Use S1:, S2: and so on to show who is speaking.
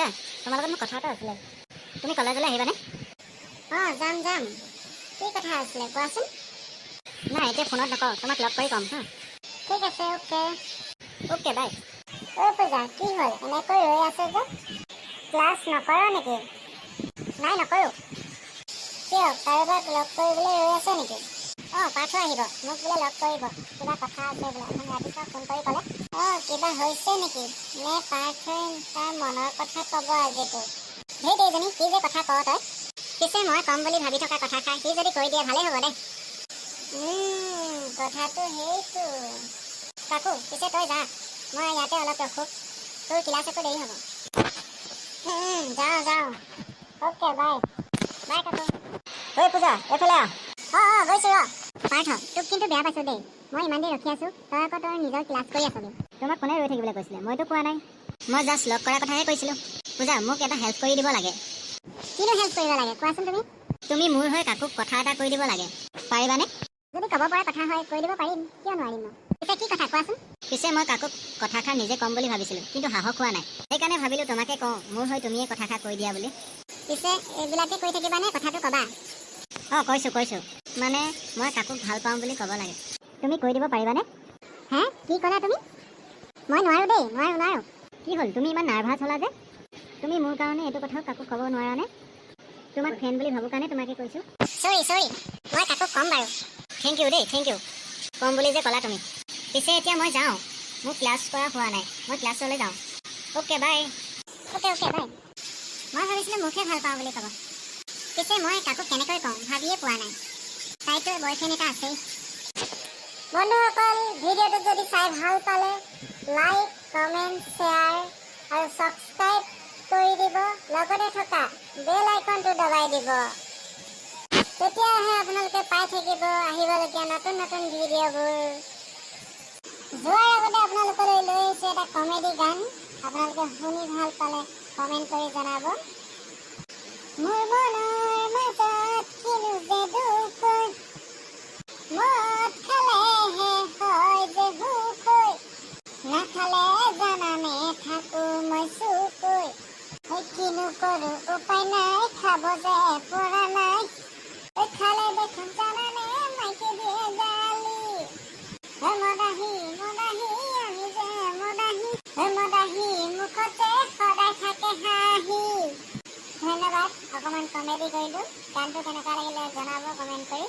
S1: পূজা তোমাৰ লগত মোৰ কথা এটা আছিলে। তুমি কলেজলৈ আহিবানে?
S2: অঁ যাম যাম। কি কথা আছিলে কোৱাচোন?
S1: নাই এতিয়া ফোনত নকওঁ তোমাক লগ কৰি ক'ম হা।
S2: ঠিক আছে অ'কে।
S1: অ'কে বাই।
S2: ঐ পূজা কি হ'ল? এনেকৈ ৰৈ আছে যে? ক্লাছ নকৰ নেকি? নাই নকৰোঁ। কিয়? কাৰোবাক লগ কৰিবলৈ ৰৈ আছে নেকি? অঁ পাৰ্থ আহিব। মোক বোলে লগ কৰিব। কিবা কথা আছে বোলে। মানে ৰাতিপুৱা ফোন কৰি ক'লে। অঁ কিবা হৈছে নেকি? নে পাৰ্থই তাৰ মনৰ কথা ক'ব আজিতো? সেই দেইজনী কি যে কথা কওঁ তই পিছে মই ক'ম বুলি ভাবি থকা কথাষাৰ সি যদি কৈ দিয়ে ভালেই হ'ব দে। কথাটো সেইটো। কাকু পিছে তই যা মই ইয়াতে অলপ ৰখোঁ। তোৰ ক্লাছ একো দেৰি হ'ব। যাওঁ যাওঁ। Okay bye. বাই কাকু।
S1: ঐ পূজা এইফালে আহ।
S2: অঁ অঁ গৈছোঁ ৰ পাৰ্থ তোক কিন্তু বেয়া পাইছোঁ দেই। মই ইমান দেৰি ৰখি আছোঁ তই আকৌ তোৰ নিজৰ ক্লাছ কৰি আছগৈ
S1: তোমাক কোনে ৰৈ থাকিবলৈ কৈছিলে? মইতো কোৱা নাই। মই জাষ্ট লগ কৰাৰ কথাহে কৈছিলোঁ। পূজা মোক এটা হেল্প কৰি দিব লাগে।
S2: কিনো হেল্প কৰিব লাগে? কোৱাচোন তুমি।
S1: তুমি মোৰ হৈ কাকোক কথা এটা কৈ দিব লাগে। পাৰিবানে?
S2: যদি ক'ব পৰা কথা হয় কৈ দিব পাৰিম। কিয় নোৱাৰিম পিছে কি কথা? কোৱাচোন।
S1: পিছে মই কাকোক কথাষাৰ নিজে ক'ম বুলি ভাবিছিলোঁ কিন্তু সাহস হোৱা নাই। সেইকাৰণে ভাবিলোঁ তোমাকে কওঁ মোৰ হৈ তুমিয়ে কথাষাৰ কৈ দিয়া বুলি।
S2: পিছে এইবিলাকে কৈ থাকিবানে? কথাটো ক'বা।
S1: অঁ কৈছোঁ কৈছোঁ। মানে মই কাকোক ভাল পাওঁ বুলি ক'ব লাগে। তুমি কৈ দিব পাৰিবানে?
S2: হে? কি ক'লা তুমি? মই নোৱাৰোঁ দেই নোৱাৰোঁ নোৱাৰোঁ।
S1: কি হ'ল তুমি ইমান নাৰ্ভাছ হ'লা যে? তুমি মোৰ কাৰণে এইটো কথাও কাকো ক'ব নোৱাৰানে তোমাক ফ্ৰেণ্ড বুলি ভাবোঁ কাৰণে তোমাকে কৈছোঁ।
S2: চৰি চৰি মই কাকো ক'ম বাৰু।
S1: থেংক ইউ দেই থেংক ইউ ক'ম বুলি যে ক'লা তুমি। পিছে এতিয়া মই যাওঁ। মোৰ ক্লাছ কৰা হোৱা নাই মই ক্লাছলৈ যাওঁ। Okay bye
S2: okay okay bye মই ভাবিছিলোঁ মোকহে ভাল পাওঁ বুলি ক'ব। পিছে মই কাকো কেনেকৈ কওঁ ভাবিয়ে পোৱা নাই। তাইতো বয়ফ্ৰেণ্ড এটা আছেই। বন্ধুসকল ভিডিঅ'টো যদি চাই ভালো পালে লাইক কমেণ্ট শ্বেয়াৰ আৰু ছাবস্ক্ৰাইব কৰি দিব। লগতে থকা বেল আইকনটো দবাই দিব। তেতিয়াহে আপোনালোকে পাই থাকিব আহিবলগীয়া নতুন নতুন ভিডিঅ'বোৰ। যোৱাৰ আগতে আপোনালোকলৈ লৈ আহিছোঁ এটা কমেডি গান। আপোনালোকে শুনি ভালো পালে কমেণ্ট কৰি জনাব। মোৰ মনৰ মাজত কিনো যে নাখালে জানানে থাকো মই চুকৈ এই কিনো কৰোঁ উপায় নাই, খাব যে পৰা নাই এই খালে দেখোন জানানে মাইকে দিয়ে গালি হে মদাহী মদাহী, আমি যে মদাহী। হে মদাহী, মুখতে সদায় থাকে হাঁহি। ধন্যবাদ অকণমান কমেডি কৰিলোঁ। গানটো কেনেকুৱা লাগিলে জনাব কমেণ্ট কৰি।